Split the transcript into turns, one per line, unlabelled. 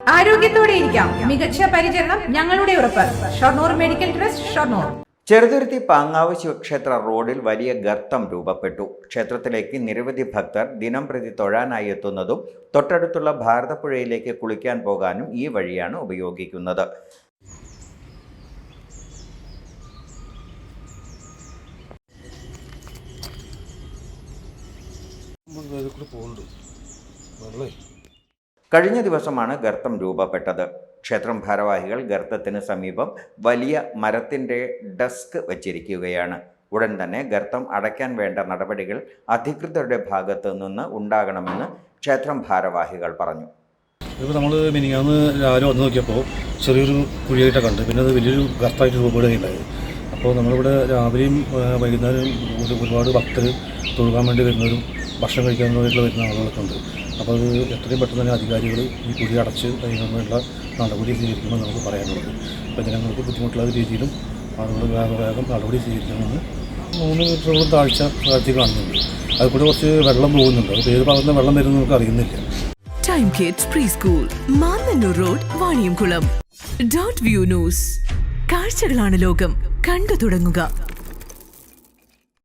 ആരോഗ്യത്തോടെ ഇരിക്കാം. മികച്ച പരിചരണം ഞങ്ങളുടെ ഉറപ്പ്. Shoranur medical trust Shoranur.
Cheruthuruthy Pangavu ശിവക്ഷേത്ര റോഡിൽ വലിയ ഗർത്തം രൂപപ്പെട്ടു. ക്ഷേത്രത്തിലേക്ക് നിരവധി ഭക്തർ ദിനം പ്രതി തൊഴാനായി എത്തുന്നതും തൊട്ടടുത്തുള്ള ഭാരതപ്പുഴയിലേക്ക് കുളിക്കാൻ പോകാനും ഈ വഴിയാണ് ഉപയോഗിക്കുന്നത്.
പോകുന്നുണ്ട്. വെള്ളേ
കഴിഞ്ഞ ദിവസമാണ് ഗർത്തം രൂപപ്പെട്ടത്. ക്ഷേത്രം ഭാരവാഹികൾ ഗർത്തത്തിന് സമീപം വലിയ മരത്തിന്റെ ഡെസ്ക് വച്ചിരിക്കുകയാണ്. ഉടൻ തന്നെ ഗർത്തം അടയ്ക്കാൻ വേണ്ട നടപടികൾ അധികൃതരുടെ ഭാഗത്തു നിന്ന് ഉണ്ടാകണമെന്ന് ക്ഷേത്രം ഭാരവാഹികൾ പറഞ്ഞു.
ഇപ്പോൾ നമ്മൾ മിനിങ്ങാന്ന് രാവിലെ വന്ന് നോക്കിയപ്പോൾ ചെറിയൊരു കുഴിയായിട്ടാണ് കണ്ട് പിന്നെ അത് വലിയൊരു ഗർത്തായിട്ട് രൂപപ്പെടുകയുണ്ടായത് അപ്പോൾ നമ്മളിവിടെ രാവിലെയും വൈകുന്നേരം ഒരുപാട് ഭക്തർ തൊഴുകാൻ വേണ്ടി വരുന്നവരും ഭക്ഷണം കഴിക്കാൻ വേണ്ടിയിട്ടുള്ള വരുന്ന ആളുകളൊക്കെ ഉണ്ട് അപ്പോൾ അത് എത്രയും പെട്ടെന്ന് തന്നെ അധികാരികൾ ഈ കുഴി അടച്ച് അതിനുള്ള നടപടി സ്വീകരിക്കുമെന്ന് നമുക്ക് പറയാനുള്ളത്. അപ്പോൾ ജനങ്ങൾക്ക് ബുദ്ധിമുട്ടുള്ള രീതിയിലും ആളുകൾ വേഗം വേഗം നടപടി സ്വീകരിക്കണമെന്ന് മൂന്ന് മീറ്ററോളം താഴ്ച താഴ്ത്തി കാണുന്നുണ്ട്. അതിൽ കൂടെ കുറച്ച് വെള്ളം പോകുന്നുണ്ട്. അത് ഏത് ഭാഗത്തുനിന്ന് വെള്ളം വരുന്നത് നമുക്ക് അറിയുന്നില്ല.
Time kids preschool Mannannur road Vaniyamkulam dot view news കാഴ്ചകളാണ് ലോകം. കണ്ടു തുടങ്ങുക.